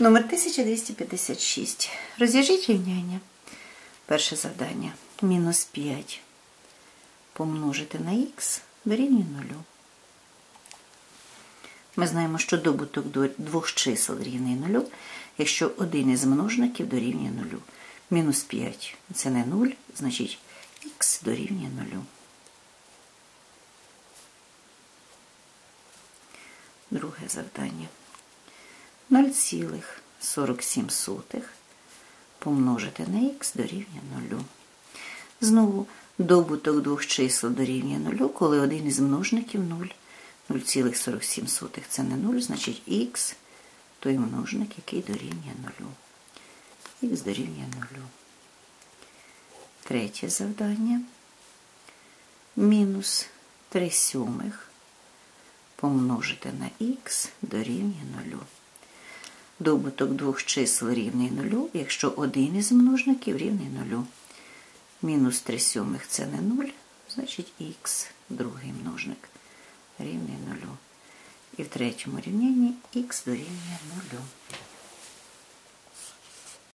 Номер 1256. Розв'яжіть рівняння. Перше завдання. Мінус 5 помножити на х дорівнює 0. Ми знаємо, що добуток до двох чисел рівний 0, якщо один із множників дорівнює 0. Мінус 5 це не 0, значить х дорівнює 0. Друге завдання. 0,47 помножити на х дорівнює 0. Знову добуток двох чисел дорівнює 0, коли один із множників 0. 0,47 це не 0, значить х той множник, який дорівнює 0. Х дорівнює 0. Третє завдання. Мінус 3 сьомих помножити на х дорівнює 0. Добуток двох чисел рівний нулю, якщо один із множників рівний нулю. Мінус 3 сьомих це не 0, значить х, другий множник, рівний нулю. І в третьому рівнянні х дорівнює 0.